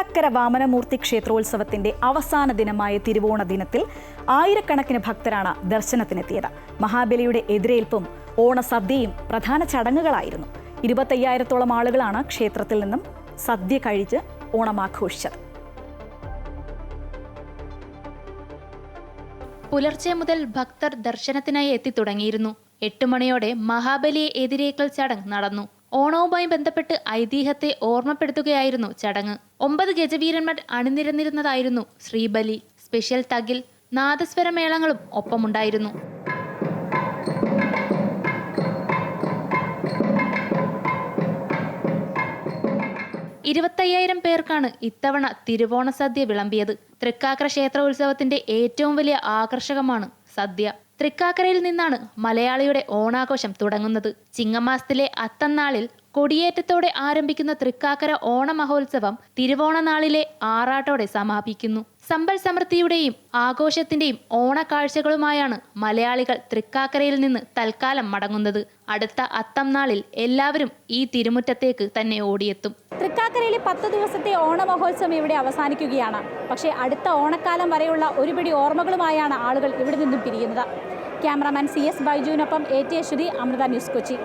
തൃക്കാക്കര വാമനമൂർത്തി ക്ഷേത്രോത്സവത്തിന്റെ അവസാന ദിനമായ തിരുവോണ ദിനത്തിൽ ആയിരക്കണക്കിന് ഭക്തരാണ് ദർശനത്തിനെത്തിയത്. മഹാബലിയുടെ എതിരേൽപ്പും ഓണസദ്യയും പ്രധാന ചടങ്ങുകളായിരുന്നു. ഇരുപത്തയ്യായിരത്തോളം ആളുകളാണ് ക്ഷേത്രത്തിൽ നിന്നും സദ്യ കഴിച്ച് ഓണം ആഘോഷിച്ചത് പുലർച്ചെ മുതൽ ഭക്തർ ദർശനത്തിനായി എത്തിത്തുടങ്ങിയിരുന്നു എട്ട് മണിയോടെ മഹാബലിയെ എതിരേക്കൽ ചടങ്ങ് നടന്നു. ഓണവുമായി ബന്ധപ്പെട്ട് ഐതിഹ്യത്തെ ഓർമ്മപ്പെടുത്തുകയായിരുന്നു ചടങ്ങ്. ഒമ്പത് ഗജവീരന്മാർ അണിനിരന്നിരുന്നതായിരുന്നു ശ്രീബലി. സ്പെഷ്യൽ തകിൽ നാദസ്വര മേളങ്ങളും ഒപ്പമുണ്ടായിരുന്നു. ഇരുപത്തയ്യായിരം പേർക്കാണ് ഇത്തവണ തിരുവോണ സദ്യ വിളമ്പിയത്. തൃക്കാക്കര ക്ഷേത്രോത്സവത്തിന്റെ ഏറ്റവും വലിയ ആകർഷകമാണ് സദ്യ തൃക്കാക്കരയിൽ നിന്നാണ് മലയാളിയുടെ ഓണാഘോഷം തുടങ്ങുന്നത്. ചിങ്ങമാസത്തിലെ അത്തന്നാളിൽ കൊടിയേറ്റത്തോടെ ആരംഭിക്കുന്ന തൃക്കാക്കര ഓണമഹോത്സവം തിരുവോണനാളിലെ തിരുവോണ ആറാട്ടോടെ സമാപിക്കുന്നു. സമ്പൽ സമൃദ്ധിയുടെയും ആഘോഷത്തിന്റെയും ഓണക്കാഴ്ചകളുമായാണ് മലയാളികൾ തൃക്കാക്കരയിൽ നിന്ന് തൽക്കാലം മടങ്ങുന്നത്. അടുത്ത അത്തം നാളിൽ എല്ലാവരും ഈ തിരുമുറ്റത്തേക്ക് തന്നെ ഓടിയെത്തും. തൃക്കാക്കരയിലെ പത്ത് ദിവസത്തെ ഓണമഹോത്സവം ഇവിടെ അവസാനിക്കുകയാണ്. പക്ഷേ അടുത്ത ഓണക്കാലം വരെയുള്ള ഒരുപിടി ഓർമ്മകളുമായാണ് ആളുകൾ ഇവിടെ നിന്നും പിരിയുന്നത്. Cameraman C S ബൈജുവിനൊപ്പം A T Aswathi Amrita news Kochi.